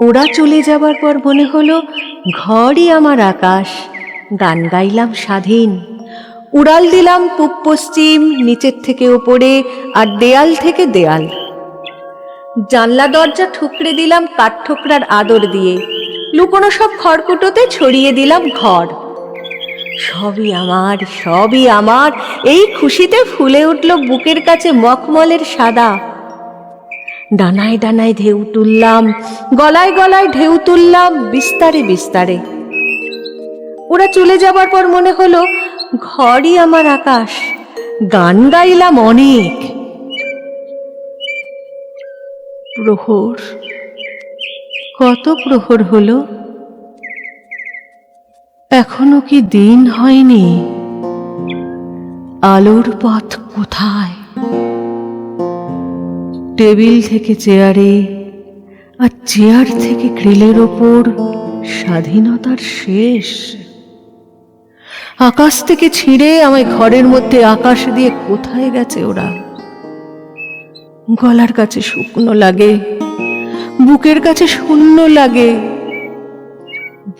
ওরা চলে যাবার পর মনে হলো, ঘরই আমার আকাশ। গান গাইলাম স্বাধীন। উড়াল দিলাম পূব পশ্চিম, নিচের থেকে ওপরে আর দেয়াল থেকে দেয়াল। জানলা, দরজা, ঠুকরে দিলাম কাঠঠোকরার আদর দিয়ে। লুকোনো সব খড়কুটোতে ছড়িয়ে দিলাম ঘর। সবই আমার সবই আমার। এই খুশিতে ফুলে উঠল বুকের কাছে মখমলের সাদা। ডানায় ডানায় ঢেউ তুললাম, গলায় গলায় ঢেউ তুললাম বিস্তারে বিস্তারে। ওরা চলে যাবার পর মনে হলো, ঘরই আমার আকাশ, গান গাইলাম অনেক। প্রহর, কত প্রহর হলো? এখনও কি দিন হয়নি? আলোর পথ কোথায়? টেবিল থেকে চেয়ারে আর চেয়ার থেকে গ্রিলের ওপর স্বাধীনতার শেষ। আকাশ থেকে ছিঁড়ে আমায় ঘরের মধ্যে আকাশ দিয়ে কোথায় গেছে ওরা? গলার কাছে শুকনো লাগে, বুকের কাছে শূন্য লাগে।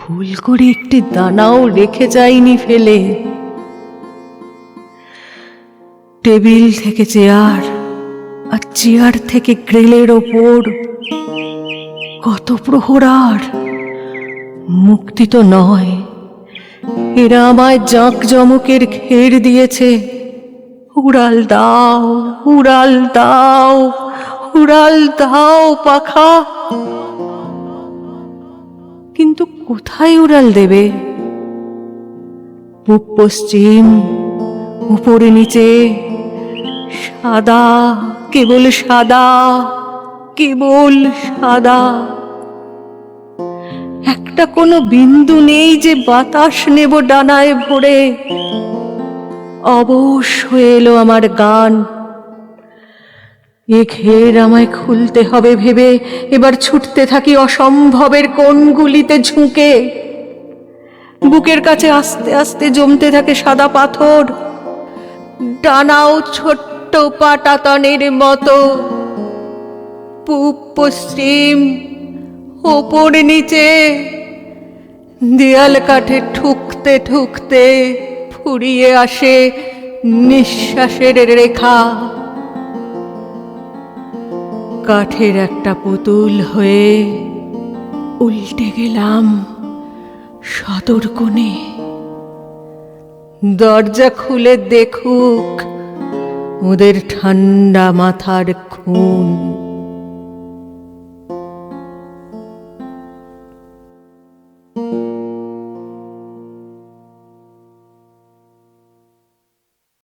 ভুল করে একটি দানাও রেখে যায়নি ফেলে। টেবিল থেকে চেয়ার আর চেয়ার থেকে গ্রেলের ওপর কত প্রহরার। মুক্তি তো নয়। এরা আমায় জাঁক জমকের ঘের দিয়েছে। উড়াল দাও উড়াল দাও উড়াল দাও পাখা। কিন্তু কোথায় উড়াল দেবে? পূব পশ্চিম, উপরে নিচে, সাদা, কেবল সাদা কেবল সাদা। একটা কোনো বিন্দু নেই যে বাতাস নেব ডানায় ভরে। অবশ হয়ে এলো আমার গান। এ ঘের আমায় খুলতে হবে ভেবে, এবার ছুটতে থাকি অসম্ভবের কোণগুলিতে ঝুঁকে। বুকের কাছে আস্তে আস্তে জমতে থাকে সাদা পাথর, ডানাও ছোট্ট পাটাতনের মতো। পূব, পশ্চিম, ওপর, নিচে, দেয়াল কাঠে ঠুকতে ঠুকতে ফুরিয়ে আসে নিঃশ্বাসের রেখা। কাঠের একটা পুতুল হয়ে উল্টে গেলাম সদর কোণে। দরজা খুলে দেখুক ওদের ঠান্ডা মাথার খুন।